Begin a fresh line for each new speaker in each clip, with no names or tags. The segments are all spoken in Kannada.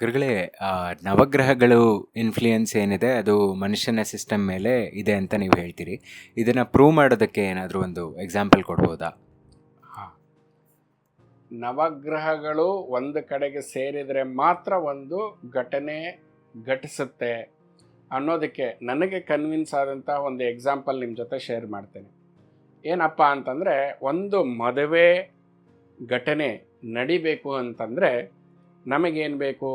ಗುರುಗಳೇ ನವಗ್ರಹಗಳು ಇನ್ಫ್ಲೂಯೆನ್ಸ್ ಏನಿದೆ, ಅದು ಮನುಷ್ಯನ ಸಿಸ್ಟಮ್ ಮೇಲೆ ಇದೆ ಅಂತ ನೀವು ಹೇಳ್ತೀರಿ. ಇದನ್ನು ಪ್ರೂವ್ ಮಾಡೋದಕ್ಕೆ ಏನಾದರೂ ಒಂದು ಎಕ್ಸಾಂಪಲ್ ಕೊಡ್ಬೋದಾ?
ಹಾಂ. ನವಗ್ರಹಗಳು ಒಂದು ಕಡೆಗೆ ಸೇರಿದರೆ ಮಾತ್ರ ಒಂದು ಘಟನೆ ಘಟಿಸುತ್ತೆ ಅನ್ನೋದಕ್ಕೆ ನನಗೆ ಕನ್ವಿನ್ಸ್ ಆದಂಥ ಒಂದು ಎಕ್ಸಾಂಪಲ್ ನಿಮ್ಮ ಜೊತೆ ಶೇರ್ ಮಾಡ್ತೇನೆ. ಏನಪ್ಪ ಅಂತಂದರೆ, ಒಂದು ಮದುವೆ ಘಟನೆ ನಡಿಬೇಕು ಅಂತಂದರೆ ನಮಗೇನು ಬೇಕು?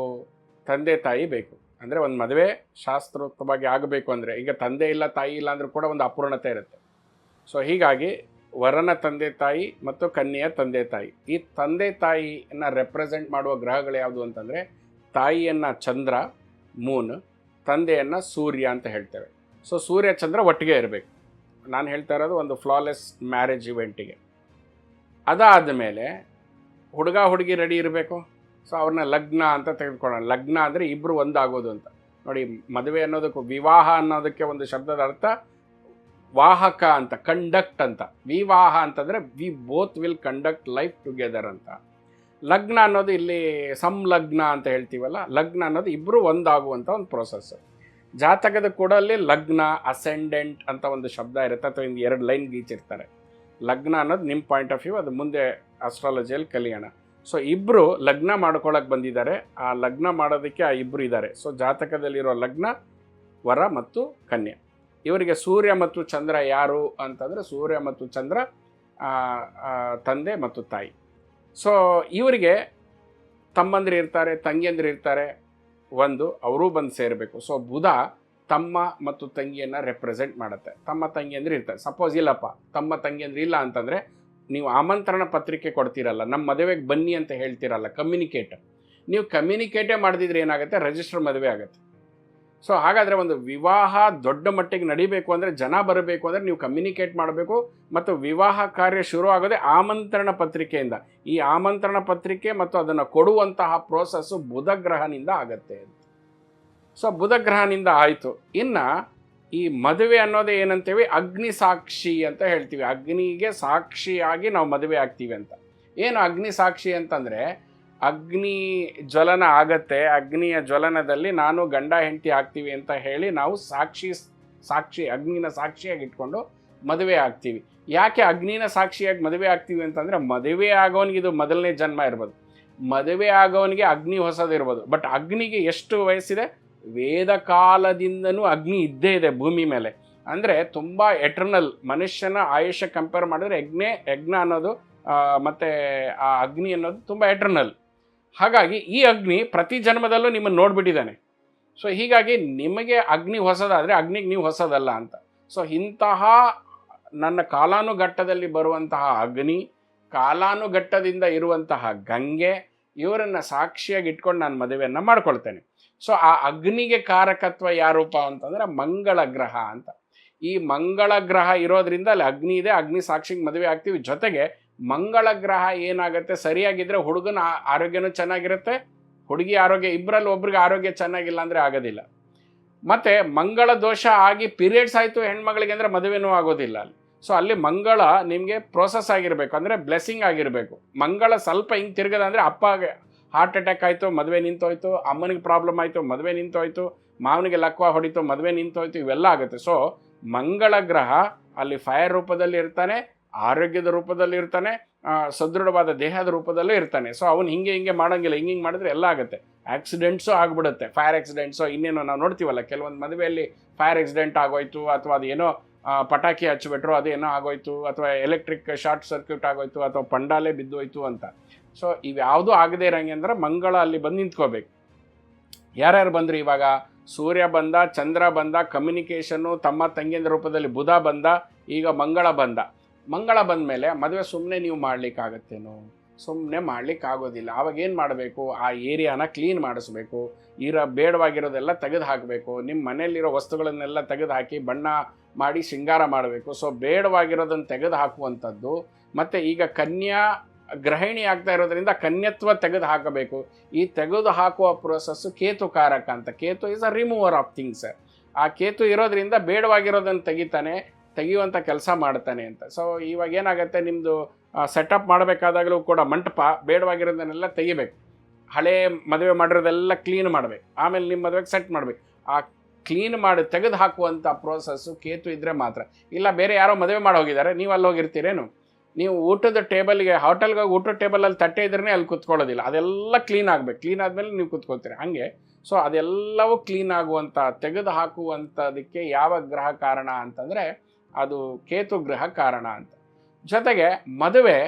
ತಂದೆ, ತಾಯಿ ಬೇಕು. ಅಂದರೆ ಒಂದು ಮದುವೆ ಶಾಸ್ತ್ರೋಕ್ತವಾಗಿ ಆಗಬೇಕು ಅಂದರೆ, ಈಗ ತಂದೆ ಇಲ್ಲ, ತಾಯಿ ಇಲ್ಲ ಅಂದರೂ ಕೂಡ ಒಂದು ಅಪೂರ್ಣತೆ ಇರುತ್ತೆ. ಸೊ ಹೀಗಾಗಿ ವರನ ತಂದೆ, ತಾಯಿ ಮತ್ತು ಕನ್ಯೆಯ ತಂದೆ, ತಾಯಿ. ಈ ತಂದೆ, ತಾಯಿಯನ್ನು ರೆಪ್ರೆಸೆಂಟ್ ಮಾಡುವ ಗ್ರಹಗಳು ಯಾವುದು ಅಂತಂದರೆ, ತಾಯಿಯನ್ನು ಚಂದ್ರ ಮೂನ್ ತಂದೆಯನ್ನು ಸೂರ್ಯ ಅಂತ ಹೇಳ್ತೇವೆ. ಸೊ ಸೂರ್ಯ, ಚಂದ್ರ ಒಟ್ಟಿಗೆ ಇರಬೇಕು. ನಾನು ಹೇಳ್ತಾ ಇರೋದು ಒಂದು ಫ್ಲಾಲೆಸ್ ಮ್ಯಾರೇಜ್ ಇವೆಂಟಿಗೆ ಅದಾದ ಮೇಲೆ ಹುಡುಗ, ಹುಡುಗಿ ರೆಡಿ ಇರಬೇಕು? ಸೊ ಅವ್ರನ್ನ ಲಗ್ನ ಅಂತ ತೆಗೆದುಕೊಳ್ಳೋಣ. ಲಗ್ನ ಅಂದರೆ ಇಬ್ಬರು ಒಂದಾಗೋದು ಅಂತ. ನೋಡಿ, ಮದುವೆ ಅನ್ನೋದಕ್ಕೂ ವಿವಾಹ ಅನ್ನೋದಕ್ಕೆ ಒಂದು ಶಬ್ದದ ಅರ್ಥ ವಾಹಕ ಅಂತ ಕಂಡಕ್ಟ್ ಅಂತ. ವಿವಾಹ ಅಂತಂದರೆ we both will conduct life together ಅಂತ. ಲಗ್ನ ಅನ್ನೋದು ಇಲ್ಲಿ ಸಂಲಗ್ನ ಅಂತ ಹೇಳ್ತೀವಲ್ಲ, ಲಗ್ನ ಅನ್ನೋದು ಇಬ್ಬರು ಒಂದಾಗುವಂಥ ಒಂದು ಪ್ರೊಸೆಸ್ ಜಾತಕದ ಕೂಡಲ್ಲಿ ಲಗ್ನ ಅಸೆಂಡೆಂಟ್ ಅಂತ ಒಂದು ಶಬ್ದ ಇರುತ್ತೆ. ಅಥವಾ ಇಂದು ಎರಡು ಲೈನ್ ಗೀಚಿರ್ತಾರೆ ಲಗ್ನ ಅನ್ನೋದು ನಿಮ್ಮ ಪಾಯಿಂಟ್ ಆಫ್ ವ್ಯೂ ಅದು ಮುಂದೆ ಅಸ್ಟ್ರಾಲಜಿಯಲ್ಲಿ ಕಲಿಯೋಣ. ಸೊ ಇಬ್ಬರು ಲಗ್ನ ಮಾಡ್ಕೊಳಕ್ಕೆ ಬಂದಿದ್ದಾರೆ. ಆ ಲಗ್ನ ಮಾಡೋದಕ್ಕೆ ಆ ಇಬ್ಬರು ಇದ್ದಾರೆ. ಸೊ ಜಾತಕದಲ್ಲಿರೋ ಲಗ್ನ, ವರ ಮತ್ತು ಕನ್ಯೆ. ಇವರಿಗೆ ಸೂರ್ಯ ಮತ್ತು ಚಂದ್ರ ಯಾರು ಅಂತಂದರೆ ಸೂರ್ಯ ಮತ್ತು ಚಂದ್ರ ತಂದೆ ಮತ್ತು ತಾಯಿ. ಸೊ ಇವರಿಗೆ ತಮ್ಮಂದಿರು ಇರ್ತಾರೆ, ತಂಗಿಯಂದಿರು ಇರ್ತಾರೆ. ಒಂದು, ಅವರೂ ಬಂದು ಸೇರಬೇಕು. ಸೊ ಬುಧ ತಮ್ಮ ಮತ್ತು ತಂಗಿಯನ್ನು ರೆಪ್ರೆಸೆಂಟ್ ಮಾಡುತ್ತೆ. ತಮ್ಮ ತಂಗಿಯಂದ್ರೆ ಇರ್ತಾರೆ. ಸಪೋಸ್ ಇಲ್ಲಪ್ಪ, ತಮ್ಮ ತಂಗಿಯಂದ್ರೆ ಇಲ್ಲ ಅಂತಂದರೆ ನೀವು ಆಮಂತ್ರಣ ಪತ್ರಿಕೆ ಕೊಡ್ತೀರಲ್ಲ ನಮ್ಮ ಮದುವೆಗೆ ಬನ್ನಿ ಅಂತ ಹೇಳ್ತೀರಲ್ಲ ಕಮ್ಯುನಿಕೇಟ್ ನೀವು ಕಮ್ಯುನಿಕೇಟೇ ಮಾಡಿದ್ರೆ ಏನಾಗುತ್ತೆ? ರಿಜಿಸ್ಟರ್ ಮದುವೆ ಆಗುತ್ತೆ. ಸೊ ಹಾಗಾದರೆ ಒಂದು ವಿವಾಹ ದೊಡ್ಡ ಮಟ್ಟಿಗೆ ನಡಿಬೇಕು ಅಂದರೆ ಜನ ಬರಬೇಕು ಅಂದರೆ ನೀವು ಕಮ್ಯುನಿಕೇಟ್ ಮಾಡಬೇಕು ಮತ್ತು ವಿವಾಹ ಕಾರ್ಯ ಶುರು ಆಗೋದೇ ಆಮಂತ್ರಣ ಪತ್ರಿಕೆಯಿಂದ. ಈ ಆಮಂತ್ರಣ ಪತ್ರಿಕೆ ಮತ್ತು ಅದನ್ನು ಕೊಡುವಂತಹ ಪ್ರೋಸೆಸ್ಸು ಬುಧಗ್ರಹನಿಂದ ಆಗುತ್ತೆ ಸೊ ಬುಧಗ್ರಹನಿಂದ ಆಯಿತು. ಇನ್ನು ಈ ಮದುವೆ ಅನ್ನೋದೇ ಏನಂತೇವೆ ಅಗ್ನಿ ಸಾಕ್ಷಿ ಅಂತ ಹೇಳ್ತೀವಿ. ಅಗ್ನಿಗೆ ಸಾಕ್ಷಿಯಾಗಿ ನಾವು ಮದುವೆ ಆಗ್ತೀವಿ ಅಂತ. ಏನು ಅಗ್ನಿ ಸಾಕ್ಷಿ ಅಂತಂದರೆ, ಅಗ್ನಿ ಜ್ವಲನ ಆಗತ್ತೆ, ಅಗ್ನಿಯ ಜ್ವಲನದಲ್ಲಿ ನಾನು ಗಂಡ, ಹೆಂಡತಿ ಆಗ್ತೀವಿ ಅಂತ ಹೇಳಿ ನಾವು ಸಾಕ್ಷಿ ಸಾಕ್ಷಿ, ಅಗ್ನಿನ ಸಾಕ್ಷಿಯಾಗಿ ಇಟ್ಕೊಂಡು ಮದುವೆ ಆಗ್ತೀವಿ. ಯಾಕೆ ಅಗ್ನಿನ ಸಾಕ್ಷಿಯಾಗಿ ಮದುವೆ ಆಗ್ತೀವಿ ಅಂತಂದರೆ, ಮದುವೆ ಆಗೋನಿಗೆ ಇದು ಮೊದಲನೇ ಜನ್ಮ ಇರ್ಬೋದು. ಮದುವೆ ಆಗೋನಿಗೆ ಅಗ್ನಿ ಹೊಸದಿರ್ಬೋದು. ಬಟ್ ಅಗ್ನಿಗೆ ಎಷ್ಟು ವಯಸ್ಸಿದೆ? ವೇದ ಕಾಲದಿಂದನೂ ಅಗ್ನಿ ಇದ್ದೇ ಇದೆ ಭೂಮಿ ಮೇಲೆ. ಅಂದರೆ ತುಂಬ ಎಟರ್ನಲ್ ಮನುಷ್ಯನ ಆಯುಷ್ಯ ಕಂಪೇರ್ ಮಾಡಿದ್ರೆ ಯಜ್ಞೆ, ಯಜ್ಞ ಅನ್ನೋದು ಮತ್ತು ಆ ಅಗ್ನಿ ಅನ್ನೋದು ತುಂಬ ಎಟರ್ನಲ್ ಹಾಗಾಗಿ ಈ ಅಗ್ನಿ ಪ್ರತಿ ಜನ್ಮದಲ್ಲೂ ನಿಮ್ಮನ್ನು ನೋಡಿಬಿಟ್ಟಿದ್ದಾನೆ. ಸೊ ಹೀಗಾಗಿ ನಿಮಗೆ ಅಗ್ನಿ ಹೊಸದಾದರೆ ಅಗ್ನಿಗೆ ನೀವು ಹೊಸದಲ್ಲ ಅಂತ. ಸೊ ಇಂತಹ ನನ್ನ ಕಾಲಾನುಘಟ್ಟದಲ್ಲಿ ಬರುವಂತಹ ಅಗ್ನಿ, ಕಾಲಾನುಘಟ್ಟದಿಂದ ಇರುವಂತಹ ಗಂಗೆ ಇವರನ್ನು ಸಾಕ್ಷಿಯಾಗಿ ಇಟ್ಕೊಂಡು ನಾನು ಮದುವೆಯನ್ನು ಮಾಡ್ಕೊಳ್ತೇನೆ. ಸೊ ಆ ಅಗ್ನಿಗೆ ಕಾರಕತ್ವ ಯಾರೂಪ ಅಂತಂದರೆ ಮಂಗಳ ಗ್ರಹ ಅಂತ. ಈ ಮಂಗಳ ಗ್ರಹ ಇರೋದ್ರಿಂದ ಅಲ್ಲಿ ಅಗ್ನಿ ಇದೆ, ಅಗ್ನಿ ಸಾಕ್ಷಿಗೆ ಮದುವೆ ಆಗ್ತೀವಿ. ಜೊತೆಗೆ ಮಂಗಳ ಗ್ರಹ ಏನಾಗುತ್ತೆ, ಸರಿಯಾಗಿದ್ರೆ ಹುಡುಗನ ಆರೋಗ್ಯನೂ ಚೆನ್ನಾಗಿರುತ್ತೆ, ಹುಡುಗಿ ಆರೋಗ್ಯ ಇಬ್ಬರಲ್ಲಿ ಒಬ್ರಿಗೆ ಆರೋಗ್ಯ ಚೆನ್ನಾಗಿಲ್ಲ ಅಂದರೆ ಆಗೋದಿಲ್ಲ. ಮತ್ತೆ ಮಂಗಳ ದೋಷ ಆಗಿ ಪೀರಿಯಡ್ಸ್ ಆಯಿತು ಹೆಣ್ಮಗಳಿಗೆ ಅಂದರೆ ಮದುವೆನೂ ಆಗೋದಿಲ್ಲ ಅಲ್ಲಿ. ಸೊ ಅಲ್ಲಿ ಮಂಗಳ ನಿಮಗೆ ಪ್ರೋಸೆಸ್ ಆಗಿರಬೇಕು. ಅಂದರೆ ಬ್ಲೆಸ್ಸಿಂಗ್ ಆಗಿರಬೇಕು. ಮಂಗಳ ಸ್ವಲ್ಪ ಹಿಂಗೆ ತಿರ್ಗದಂದರೆ ಅಪ್ಪಗೆ ಹಾರ್ಟ್ ಅಟ್ಯಾಕ್ ಆಯಿತು ಮದುವೆ ನಿಂತೋಯ್ತು ಅಮ್ಮನಿಗೆ ಪ್ರಾಬ್ಲಮ್ ಆಯಿತು ಮದುವೆ ನಿಂತೋಯ್ತು ಮಾವನಿಗೆ ಲಕ್ವ ಹೊಡಿತು ಮದುವೆ ನಿಂತೋಯ್ತು ಇವೆಲ್ಲ ಆಗುತ್ತೆ. ಸೊ ಮಂಗಳ ಗ್ರಹ ಅಲ್ಲಿ ಫೈರ್ ರೂಪದಲ್ಲಿ ಇರ್ತಾನೆ ಆರೋಗ್ಯದ ರೂಪದಲ್ಲಿ ಇರ್ತಾನೆ ಸದೃಢವಾದ ದೇಹದ ರೂಪದಲ್ಲೂ ಇರ್ತಾನೆ. ಸೊ ಅವನು ಹಿಂಗೆ ಹಿಂಗೆ ಮಾಡೋಂಗಿಲ್ಲ ಹಿಂಗೆ ಹಿಂಗೆ ಮಾಡಿದ್ರೆ ಎಲ್ಲ ಆಗುತ್ತೆ. ಆಕ್ಸಿಡೆಂಟ್ಸು ಆಗಿಬಿಡುತ್ತೆ. ಫೈರ್ ಆಕ್ಸಿಡೆಂಟ್ಸು ಇನ್ನೇನೋ ನಾವು ನೋಡ್ತೀವಲ್ಲ ಕೆಲವೊಂದು ಮದುವೆಯಲ್ಲಿ ಫೈರ್ ಆಕ್ಸಿಡೆಂಟ್ ಆಗೋಯ್ತು ಅಥವಾ ಅದು ಏನೋ ಆ, ಪಟಾಕಿ ಹಚ್ಚಿಬಿಟ್ರು ಅದೇನೋ ಆಗೋಯ್ತು, ಅಥವಾ ಎಲೆಕ್ಟ್ರಿಕ್ ಶಾರ್ಟ್ ಸರ್ಕ್ಯೂಟ್ ಆಗೋಯ್ತು, ಅಥವಾ ಪಂಡಾಲೇ ಬಿದ್ದೋಯ್ತು ಅಂತ. ಸೊ ಇವ್ಯಾವುದೂ ಆಗದೇ ಇರಂಗೆ ಅಂದ್ರೆ ಮಂಗಳ ಅಲ್ಲಿ ಬಂದು ನಿಂತ್ಕೋಬೇಕು. ಯಾರ್ಯಾರು ಬಂದ್ರು ಇವಾಗ? ಸೂರ್ಯ ಬಂದ, ಚಂದ್ರ ಬಂದ ಕಮ್ಯುನಿಕೇಷನ್ನು ತಮ್ಮ ತಂಗಿನ ರೂಪದಲ್ಲಿ ಬುಧ ಬಂದ, ಈಗ ಮಂಗಳ ಬಂದ. ಮಂಗಳ ಬಂದ ಮೇಲೆ ಮದುವೆ ಸುಮ್ಮನೆ ನೀವು ಮಾಡ್ಲಿಕ್ಕಾಗತ್ತೇನೋ? ಸುಮ್ಮನೆ ಮಾಡ್ಲಿಕ್ಕೆ ಆಗೋದಿಲ್ಲ ಆವಾಗ ಏನು ಮಾಡಬೇಕು? ಆ ಏರಿಯಾನ ಕ್ಲೀನ್ ಮಾಡಿಸ್ಬೇಕು. ಇರೋ, ಬೇಡವಾಗಿರೋದೆಲ್ಲ ತೆಗೆದು ಹಾಕಬೇಕು ನಿಮ್ಮ ಮನೆಯಲ್ಲಿರೋ ವಸ್ತುಗಳನ್ನೆಲ್ಲ ತೆಗೆದು ಹಾಕಿ ಬಣ್ಣ ಮಾಡಿ ಶೃಂಗಾರ ಮಾಡಬೇಕು. ಸೊ ಬೇಡವಾಗಿರೋದನ್ನು ತೆಗೆದು ಹಾಕುವಂಥದ್ದು ಮತ್ತು ಈಗ ಕನ್ಯಾ ಗೃಹಿಣಿ ಆಗ್ತಾ ಇರೋದರಿಂದ ಕನ್ಯತ್ವ ತೆಗೆದು ಹಾಕಬೇಕು ಈ ತೆಗೆದು ಹಾಕುವ ಪ್ರೊಸೆಸ್ಸು ಕೇತುಕಾರಕ ಅಂತ. Ketu is a remover of things ಆ ಕೇತು ಇರೋದರಿಂದ ಬೇಡವಾಗಿರೋದನ್ನು ತೆಗಿತಾನೆ ತೆಗೆಯುವಂಥ ಕೆಲಸ ಮಾಡ್ತಾನೆ ಅಂತ. ಸೊ ಇವಾಗ ಏನಾಗುತ್ತೆ? ನಿಮ್ಮದು ಸೆಟಪ್ ಮಾಡಬೇಕಾದಾಗಲೂ ಕೂಡ ಮಂಟಪ ಬೇಡವಾಗಿರೋದನ್ನೆಲ್ಲ ತೆಗಿಬೇಕು. ಹಳೆ ಮದುವೆ ಮಾಡಿರೋದೆಲ್ಲ ಕ್ಲೀನ್ ಮಾಡಬೇಕು. ಆಮೇಲೆ ನಿಮ್ಮ ಮದುವೆಗೆ ಸೆಟ್ ಮಾಡಬೇಕು. ಆ ಕ್ಲೀನ್ ಮಾಡಿ ತೆಗೆದು ಹಾಕುವಂಥ ಪ್ರೋಸೆಸ್ಸು ಕೇತು ಇದ್ದರೆ ಮಾತ್ರ. ಇಲ್ಲ, ಬೇರೆ ಯಾರೋ ಮದುವೆ ಮಾಡಿ ಹೋಗಿದ್ದಾರೆ, ನೀವು ಅಲ್ಲಿ ಹೋಗಿರ್ತೀರೇನು? ನೀವು ಊಟದ ಟೇಬಲ್ಗೆ ಹೋಟೆಲ್ಗೆ ಹೋಗಿ ಊಟದ ಟೇಬಲಲ್ಲಿ ತಟ್ಟೆ ಇದ್ರೇ ಅಲ್ಲಿ ಕುತ್ಕೊಳ್ಳೋದಿಲ್ಲ. ಅದೆಲ್ಲ ಕ್ಲೀನ್ ಆಗಬೇಕು. ಕ್ಲೀನ್ ಆದಮೇಲೆ ನೀವು ಕುತ್ಕೋತೀರಿ ಹಾಗೆ. ಸೊ ಅದೆಲ್ಲವೂ ಕ್ಲೀನ್ ಆಗುವಂಥ ತೆಗೆದು ಹಾಕುವಂಥದಕ್ಕೆ ಯಾವ ಗ್ರಹ ಕಾರಣ ಅಂತಂದರೆ, ಅದು ಕೇತು ಗ್ರಹ ಕಾರಣ ಅಂತ. ಜೊತೆಗೆ ಮದುವೆ,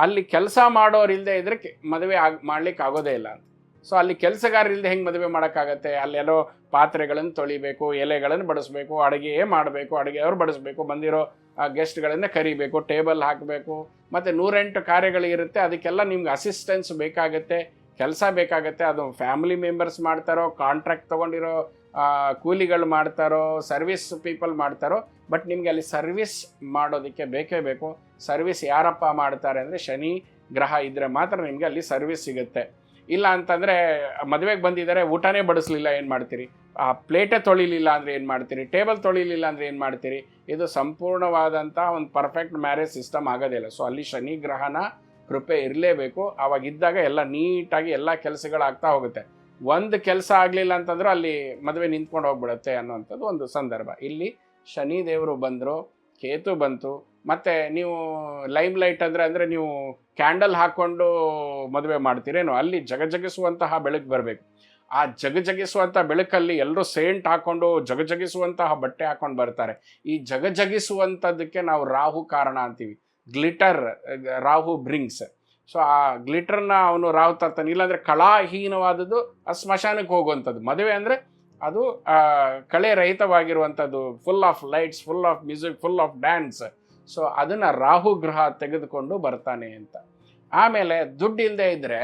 ಅಲ್ಲಿ ಕೆಲಸ ಮಾಡೋರಿಲ್ಲದೆ ಇದ್ರೆ ಮದುವೆ ಆಗಿ ಮಾಡ್ಲಿಕ್ಕೆ ಆಗೋದೇ ಇಲ್ಲ ಅಂತ. ಸೊ ಅಲ್ಲಿ ಕೆಲಸಗಾರ ಇಲ್ಲದೆ ಹೆಂಗೆ ಮದುವೆ ಮಾಡೋಕ್ಕಾಗತ್ತೆ? ಅಲ್ಲೆಲ್ಲೋ ಪಾತ್ರೆಗಳನ್ನು ತೊಳಿಬೇಕು ಎಲೆಗಳನ್ನು ಬಡಿಸ್ಬೇಕು ಅಡುಗೆಯೇ ಮಾಡಬೇಕು, ಅಡುಗೆಯವರು ಬಡಿಸ್ಬೇಕು, ಬಂದಿರೋ ಗೆಸ್ಟ್ಗಳನ್ನು ಕರಿಬೇಕು, ಟೇಬಲ್ ಹಾಕಬೇಕು, ಮತ್ತು ನೂರೆಂಟು ಕಾರ್ಯಗಳಿರುತ್ತೆ, ಅದಕ್ಕೆಲ್ಲ ನಿಮ್ಗೆ ಅಸಿಸ್ಟೆನ್ಸ್ ಬೇಕಾಗುತ್ತೆ, ಕೆಲಸ ಬೇಕಾಗುತ್ತೆ, ಅದು ಫ್ಯಾಮಿಲಿ ಮೆಂಬರ್ಸ್ ಮಾಡ್ತಾರೋ, ಕಾಂಟ್ರಾಕ್ಟ್ ತೊಗೊಂಡಿರೋ ಕೂಲಿಗಳು ಮಾಡ್ತಾರೋ, ಸರ್ವಿಸ್ ಪೀಪಲ್ ಮಾಡ್ತಾರೋ, ಬಟ್ ನಿಮಗೆ ಅಲ್ಲಿ ಸರ್ವಿಸ್ ಮಾಡೋದಕ್ಕೆ ಬೇಕೇ ಬೇಕು. ಸರ್ವಿಸ್ ಯಾರಪ್ಪ ಮಾಡ್ತಾರೆ ಅಂದರೆ ಶನಿ, ಗ್ರಹ ಇದ್ದರೆ ಮಾತ್ರ ನಿಮಗೆ ಅಲ್ಲಿ ಸರ್ವಿಸ್ ಸಿಗುತ್ತೆ. ಇಲ್ಲ ಅಂತಂದರೆ ಮದುವೆಗೆ ಬಂದಿದ್ದಾರೆ, ಊಟನೇ ಬಡಿಸ್ಲಿಲ್ಲ, ಏನು ಮಾಡ್ತೀರಿ? ಆ ಪ್ಲೇಟೇ ತೊಳಿಲಿಲ್ಲ ಅಂದರೆ ಏನು ಮಾಡ್ತೀರಿ? ಟೇಬಲ್ ತೊಳಿಲಿಲ್ಲ ಅಂದರೆ ಏನು ಮಾಡ್ತೀರಿ? ಇದು ಸಂಪೂರ್ಣವಾದಂಥ ಒಂದು ಪರ್ಫೆಕ್ಟ್ ಮ್ಯಾರೇಜ್ ಸಿಸ್ಟಮ್ ಆಗೋದಿಲ್ಲ. ಸೊ ಅಲ್ಲಿ ಶನಿ ಗ್ರಹನ ಕೃಪೆ ಇರಲೇಬೇಕು. ಅವಾಗ ಇದ್ದಾಗ ಎಲ್ಲ ನೀಟಾಗಿ ಎಲ್ಲ ಕೆಲಸಗಳಾಗ್ತಾ ಹೋಗುತ್ತೆ. ಒಂದು ಕೆಲಸ ಆಗಲಿಲ್ಲ ಅಂತಂದ್ರೆ ಅಲ್ಲಿ ಮದುವೆ ನಿಂತ್ಕೊಂಡು ಹೋಗ್ಬಿಡುತ್ತೆ ಅನ್ನೋವಂಥದ್ದು ಒಂದು ಸಂದರ್ಭ. ಇಲ್ಲಿ ಶನಿ ದೇವರು ಬಂದರು. ಕೇತು ಬಂತು. ಮತ್ತು ನೀವು ಲೈಮ್ ಲೈಟ್ ಅಂದರೆ ಅಂದರೆ ನೀವು ಕ್ಯಾಂಡಲ್ ಹಾಕ್ಕೊಂಡು ಮದುವೆ ಮಾಡ್ತೀರೇನು, ಅಲ್ಲಿ ಜಗಜಗಿಸುವಂತಹ ಬೆಳಕು ಬರಬೇಕು. ಆ ಜಗಜಗಿಸುವಂಥ ಬೆಳಕಲ್ಲಿ ಎಲ್ಲರೂ ಸೇಂಟ್ ಹಾಕ್ಕೊಂಡು ಜಗಜಗಿಸುವಂತಹ ಬಟ್ಟೆ ಹಾಕ್ಕೊಂಡು ಬರ್ತಾರೆ. ಈ ಜಗಜಗಿಸುವಂಥದ್ದಕ್ಕೆ ನಾವು ರಾಹು ಕಾರಣ ಅಂತೀವಿ. Glitter, Rahu brings. ಸೊ, ಆ ಗ್ಲಿಟರ್ನ ಅವನು ರಾಹು ತರ್ತಾನೆ. ಇಲ್ಲಾಂದರೆ ಕಳಾಹೀನವಾದದ್ದು ಆ ಸ್ಮಶಾನಕ್ಕೆ ಹೋಗುವಂಥದ್ದು. ಮದುವೆ ಅಂದರೆ ಅದು ಕಳೆ ರಹಿತವಾಗಿರುವಂಥದ್ದು full of lights full of music full of dance so ಅದನ್ನು ರಾಹು ಗ್ರಹ ತೆಗೆದುಕೊಂಡು ಬರ್ತಾನೆ ಅಂತ. ಆಮೇಲೆ ದುಡ್ಡು ಇಲ್ಲದೆ ಇದ್ದರೆ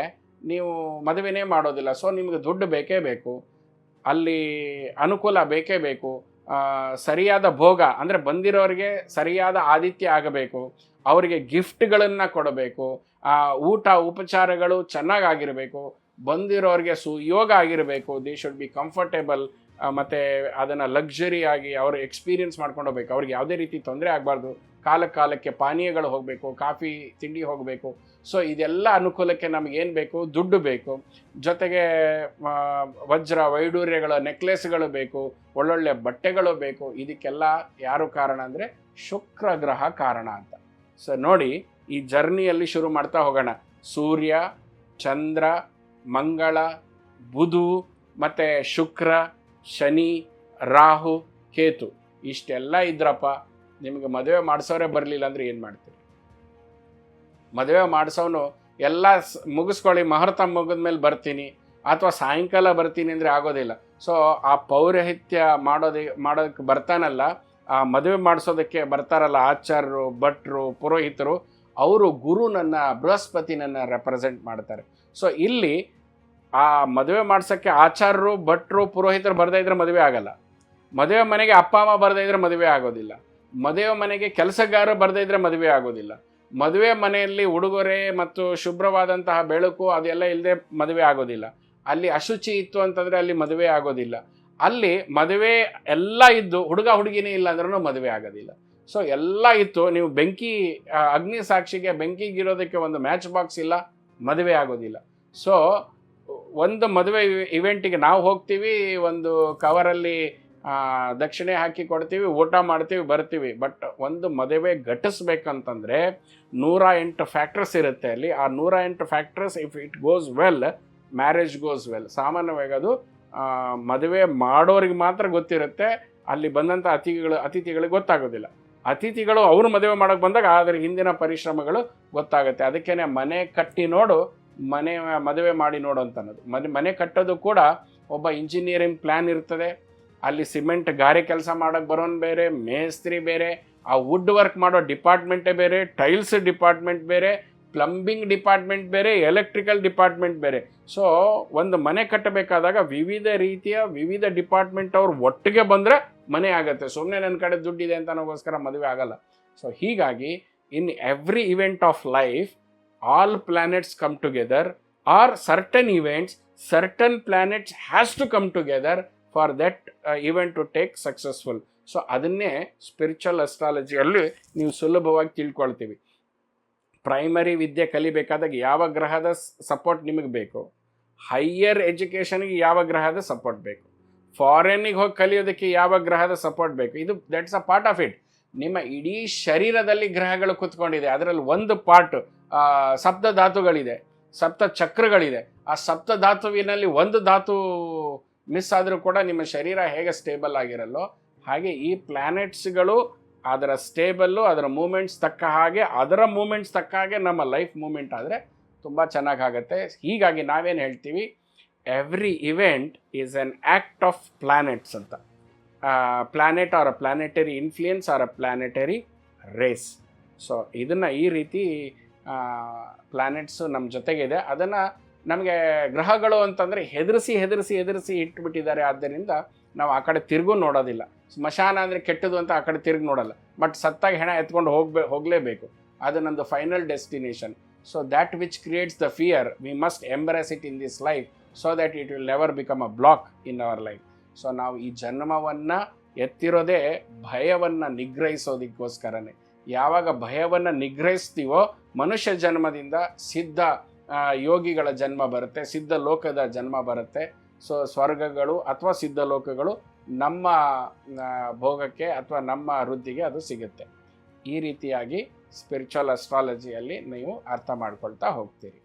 ನೀವು ಮದುವೆನೇ ಮಾಡೋದಿಲ್ಲ. ಸೊ ನಿಮಗೆ ದುಡ್ಡು ಬೇಕೇ ಬೇಕು. ಅಲ್ಲಿ ಅನುಕೂಲ ಬೇಕೇ ಬೇಕು. ಸರಿಯಾದ ಭೋಗ, ಅಂದರೆ ಬಂದಿರೋರಿಗೆ ಸರಿಯಾದ ಆದಿತ್ಯ ಆಗಬೇಕು. ಅವರಿಗೆ ಗಿಫ್ಟ್ಗಳನ್ನು ಕೊಡಬೇಕು. ಊಟ, ಉಪಚಾರಗಳು ಚೆನ್ನಾಗಾಗಿರಬೇಕು ಬಂದಿರೋರಿಗೆ ಸುಯೋಗ ಆಗಿರಬೇಕು ದೇ ಶುಡ್ ಬಿ ಕಂಫರ್ಟೇಬಲ್ ಮತ್ತು ಅದನ್ನು ಲಕ್ಸುರಿ ಆಗಿ ಅವರು ಎಕ್ಸ್ಪೀರಿಯನ್ಸ್ ಮಾಡ್ಕೊಂಡು ಹೋಗ್ಬೇಕು. ಅವ್ರಿಗೆ ಯಾವುದೇ ರೀತಿ ತೊಂದರೆ ಆಗಬಾರ್ದು. ಕಾಲ ಕಾಲಕ್ಕೆ ಪಾನೀಯಗಳು ಹೋಗಬೇಕು, ಕಾಫಿ, ತಿಂಡಿ ಹೋಗಬೇಕು. ಸೊ ಇದೆಲ್ಲ ಅನುಕೂಲಕ್ಕೆ ನಮಗೇನು ಬೇಕು? ದುಡ್ಡು ಬೇಕು. ಜೊತೆಗೆ ವಜ್ರ, ವೈಡೂರ್ಯಗಳ ನೆಕ್ಲೆಸ್ಗಳು ಬೇಕು, ಒಳ್ಳೊಳ್ಳೆ ಬಟ್ಟೆಗಳು ಬೇಕು. ಇದಕ್ಕೆಲ್ಲ ಯಾರು ಕಾರಣ ಅಂದರೆ ಶುಕ್ರ ಗ್ರಹ ಕಾರಣ ಅಂತ. ಸೊ ನೋಡಿ, ಈ ಜರ್ನಿಯಲ್ಲಿ ಶುರು ಮಾಡ್ತಾ ಹೋಗೋಣ. ಸೂರ್ಯ, ಚಂದ್ರ ಮಂಗಳ, ಬುಧು ಮತ್ತು ಶುಕ್ರ, ಶನಿ, ರಾಹು, ಕೇತು. ಇಷ್ಟೆಲ್ಲ ಇದ್ರಪ್ಪ, ನಿಮಗೆ ಮದುವೆ ಮಾಡಿಸೋರೇ ಬರಲಿಲ್ಲ ಅಂದರೆ ಏನು ಮಾಡ್ತೀರಿ? ಮದುವೆ ಮಾಡಿಸೋನು ಎಲ್ಲ ಮುಗಿಸ್ಕೊಳ್ಳಿ, ಮುಹೂರ್ತ ಮುಗಿದ್ಮೇಲೆ ಬರ್ತೀನಿ ಅಥವಾ ಸಾಯಂಕಾಲ ಬರ್ತೀನಿ ಅಂದರೆ ಆಗೋದಿಲ್ಲ. ಸೊ ಆ ಪೌರಹಿತ್ಯ ಮಾಡೋದಿ ಮಾಡೋದಕ್ಕೆ ಬರ್ತಾನಲ್ಲ, ಆ ಮದುವೆ ಮಾಡಿಸೋದಕ್ಕೆ ಬರ್ತಾರಲ್ಲ ಆಚಾರ್ಯರು ಭಟ್ರು, ಪುರೋಹಿತರು, ಅವರು ಗುರುನನ್ನು ಬೃಹಸ್ಪತಿನನ್ನು ರೆಪ್ರೆಸೆಂಟ್ ಮಾಡ್ತಾರೆ. ಸೊ ಇಲ್ಲಿ ಆ ಮದುವೆ ಮಾಡ್ಸೋಕ್ಕೆ ಆಚಾರ್ಯರು ಭಟ್ರು, ಪುರೋಹಿತರು ಬರದೇ ಇದ್ರೆ ಮದುವೆ ಆಗಲ್ಲ. ಮದುವೆ ಮನೆಗೆ ಅಪ್ಪ, ಅಮ್ಮ ಬರದೇ ಇದ್ರೆ ಮದುವೆ ಆಗೋದಿಲ್ಲ. ಮದುವೆ ಮನೆಗೆ ಕೆಲಸಗಾರ ಬರದೇ ಇದ್ರೆ ಮದುವೆ ಆಗೋದಿಲ್ಲ. ಮದುವೆ ಮನೆಯಲ್ಲಿ ಉಡುಗೊರೆ ಮತ್ತು ಶುಭ್ರವಾದಂತಹ ಬೆಳಕು ಅದೆಲ್ಲ ಇಲ್ಲದೆ ಮದುವೆ ಆಗೋದಿಲ್ಲ. ಅಲ್ಲಿ ಅಶುಚಿ ಇತ್ತು ಅಂತಂದರೆ ಅಲ್ಲಿ ಮದುವೆ ಆಗೋದಿಲ್ಲ. ಅಲ್ಲಿ ಮದುವೆ ಎಲ್ಲ ಇದ್ದು ಹುಡುಗ ಹುಡುಗಿನೇ ಇಲ್ಲ ಅಂದ್ರೂ ಮದುವೆ ಆಗೋದಿಲ್ಲ. ಸೊ ಎಲ್ಲ ಇತ್ತು. ನೀವು ಬೆಂಕಿ ಅಗ್ನಿ ಸಾಕ್ಷಿಗೆ ಬೆಂಕಿಗಿರೋದಕ್ಕೆ ಒಂದು ಮ್ಯಾಚ್ ಬಾಕ್ಸ್ ಇಲ್ಲ. ಮದುವೆ ಆಗೋದಿಲ್ಲ. ಸೊ ಒಂದು ಮದುವೆ ಇವೆಂಟಿಗೆ ನಾವು ಹೋಗ್ತೀವಿ, ಒಂದು ಕವರಲ್ಲಿ ದಕ್ಷಿಣೆ ಹಾಕಿ ಕೊಡ್ತೀವಿ, ಊಟ ಮಾಡ್ತೀವಿ, ಬರ್ತೀವಿ. ಬಟ್ ಒಂದು ಮದುವೆ ಘಟಿಸ್ಬೇಕಂತಂದರೆ ನೂರ ಎಂಟು ಫ್ಯಾಕ್ಟರ್ಸ್ ಇರುತ್ತೆ ಅಲ್ಲಿ. ಆ ನೂರ ಎಂಟು factors if it goes well marriage goes well ಸಾಮಾನ್ಯವಾಗಿ ಅದು ಮದುವೆ ಮಾಡೋರಿಗೆ ಮಾತ್ರ ಗೊತ್ತಿರುತ್ತೆ. ಅಲ್ಲಿ ಬಂದಂಥ ಅತಿಥಿಗಳು, ಅತಿಥಿಗಳಿಗೆ ಗೊತ್ತಾಗೋದಿಲ್ಲ. ಅತಿಥಿಗಳು ಅವ್ರು ಮದುವೆ ಮಾಡೋಕ್ಕೆ ಬಂದಾಗ ಅದರ ಹಿಂದಿನ ಪರಿಶ್ರಮಗಳು ಗೊತ್ತಾಗುತ್ತೆ. ಅದಕ್ಕೇ ಮನೆ ಕಟ್ಟಿ ನೋಡು, ಮನೆ ಮದುವೆ ಮಾಡಿ ನೋಡು ಅಂತ ಅನ್ನೋದು ಮನೆ ಮನೆ ಕಟ್ಟೋದು ಕೂಡ ಒಬ್ಬ ಇಂಜಿನಿಯರಿಂಗ್ ಪ್ಲ್ಯಾನ್ ಇರ್ತದೆ. ಅಲ್ಲಿ ಸಿಮೆಂಟ್ ಗಾರೆ ಕೆಲಸ ಮಾಡೋಕ್ಕೆ ಬರೋನ್ ಬೇರೆ, ಮೇಸ್ತ್ರಿ ಬೇರೆ, ಆ ವುಡ್ ವರ್ಕ್ ಮಾಡೋ ಡಿಪಾರ್ಟ್ಮೆಂಟೇ ಬೇರೆ ಟೈಲ್ಸ್ ಡಿಪಾರ್ಟ್ಮೆಂಟ್ ಬೇರೆ ಪ್ಲಂಬಿಂಗ್ ಡಿಪಾರ್ಟ್ಮೆಂಟ್ ಬೇರೆ, ಎಲೆಕ್ಟ್ರಿಕಲ್ ಡಿಪಾರ್ಟ್ಮೆಂಟ್ ಬೇರೆ. ಸೊ ಒಂದು ಮನೆ ಕಟ್ಟಬೇಕಾದಾಗ ವಿವಿಧ ರೀತಿಯ ವಿವಿಧ ಡಿಪಾರ್ಟ್ಮೆಂಟ್ ಅವರು ಒಟ್ಟಿಗೆ ಬಂದರೆ ಮನೆ ಆಗುತ್ತೆ. ಸುಮ್ಮನೆ ನನ್ನ ಕಡೆ ದುಡ್ಡಿದೆ ಅಂತ ಅನ್ನೋಗೋಸ್ಕರ ಮದುವೆ ಆಗಲ್ಲ. ಸೊ ಹೀಗಾಗಿ in every event of life all planets come together are certain events certain planets has to come together for that event to take successful so ಅದನ್ನೇ ಸ್ಪಿರಿಚುವಲ್ ಅಸ್ಟ್ರಾಲಜಿಯಲ್ಲಿ ನೀವು ಸುಲಭವಾಗಿ ತಿಳ್ಕೊಳ್ತೀವಿ. ಪ್ರೈಮರಿ ವಿದ್ಯೆ ಕಲಿಬೇಕಾದಾಗ ಯಾವ ಗ್ರಹದ ಸಪೋರ್ಟ್ ನಿಮಗೆ ಬೇಕು? ಹೈಯರ್ ಎಜುಕೇಷನ್ಗೆ ಯಾವ ಗ್ರಹದ ಸಪೋರ್ಟ್ ಬೇಕು? ಫಾರಿನ್ನಿಗೆ ಹೋಗಿ ಕಲಿಯೋದಕ್ಕೆ ಯಾವ ಗ್ರಹದ ಸಪೋರ್ಟ್ ಬೇಕು? ಇದು that's a part of it ನಿಮ್ಮ ಇಡೀ ಶರೀರದಲ್ಲಿ ಗ್ರಹಗಳು ಕುತ್ಕೊಂಡಿದೆ. ಅದರಲ್ಲಿ ಒಂದು ಪಾರ್ಟ್ ಸಪ್ತ ಧಾತುಗಳಿದೆ ಸಪ್ತ ಚಕ್ರಗಳಿದೆ. ಆ ಸಪ್ತ ಧಾತುವಿನಲ್ಲಿ ಒಂದು ಧಾತು ಮಿಸ್ ಆದರೂ ಕೂಡ ನಿಮ್ಮ ಶರೀರ ಹೇಗೆ ಸ್ಟೇಬಲ್ ಆಗಿರಲ್ಲೋ, ಹಾಗೆ ಈ ಪ್ಲ್ಯಾನೆಟ್ಸ್ಗಳು ಅದರ ಸ್ಟೇಬಲ್ಲು, ಅದರ ಮೂಮೆಂಟ್ಸ್ ತಕ್ಕ ಹಾಗೆ, ಅದರ ಮೂಮೆಂಟ್ಸ್ ತಕ್ಕ ಹಾಗೆ ನಮ್ಮ ಲೈಫ್ ಮೂಮೆಂಟ್ ಆದರೆ ತುಂಬ ಚೆನ್ನಾಗಾಗತ್ತೆ. ಹೀಗಾಗಿ ನಾವೇನು ಹೇಳ್ತೀವಿ? Every event is an act of planets ಅಂತ. Planet are a planetary influence are a planetary rays. So, ಇದನ್ನು ಈ ರೀತಿ ಪ್ಲ್ಯಾನೆಟ್ಸು ನಮ್ಮ ಜೊತೆಗಿದೆ. ಅದನ್ನು ನಮಗೆ ಗ್ರಹಗಳು ಅಂತಂದರೆ ಹೆದರಿಸಿ ಹೆದರಿಸಿ ಹೆದರಿಸಿ ಇಟ್ಬಿಟ್ಟಿದ್ದಾರೆ. ಆದ್ದರಿಂದ ನಾವು ಆ ಕಡೆ ತಿರುಗೂ ನೋಡೋದಿಲ್ಲ. ಸ್ಮಶಾನ ಅಂದರೆ ಕೆಟ್ಟದು ಅಂತ ಆ ಕಡೆ ತಿರುಗಿ ನೋಡಲ್ಲ. ಬಟ್ ಸತ್ತಾಗ ಹೆಣ ಎತ್ಕೊಂಡು ಹೋಗ್ಬೇ ಹೋಗಲೇಬೇಕು. ಅದು ನಂದು final destination so that which creates the fear we must embrace it in this life so that it will never become a block in our life so ನಾವು ಈ ಜನ್ಮವನ್ನು ಎತ್ತಿರೋದೇ ಭಯವನ್ನು ನಿಗ್ರಹಿಸೋದಕ್ಕೋಸ್ಕರನೇ. ಯಾವಾಗ ಭಯವನ್ನು ನಿಗ್ರಹಿಸ್ತೀವೋ ಮನುಷ್ಯ ಜನ್ಮದಿಂದ ಸಿದ್ಧ ಯೋಗಿಗಳ ಜನ್ಮ ಬರುತ್ತೆ, ಸಿದ್ಧ ಲೋಕದ ಜನ್ಮ ಬರುತ್ತೆ. ಸೊ ಸ್ವರ್ಗಗಳು ಅಥವಾ ಸಿದ್ಧ ಲೋಕಗಳು ನಮ್ಮ ಭೋಗಕ್ಕೆ ಅಥವಾ ನಮ್ಮ ವೃದ್ಧಿಗೆ ಅದು ಸಿಗುತ್ತೆ. ಈ ರೀತಿಯಾಗಿ ಸ್ಪಿರಿಚುವಲ್ ಅಸ್ಟ್ರಾಲಜಿಯಲ್ಲಿ ನೀವು ಅರ್ಥ ಮಾಡ್ಕೊಳ್ತಾ ಹೋಗ್ತೀರಿ.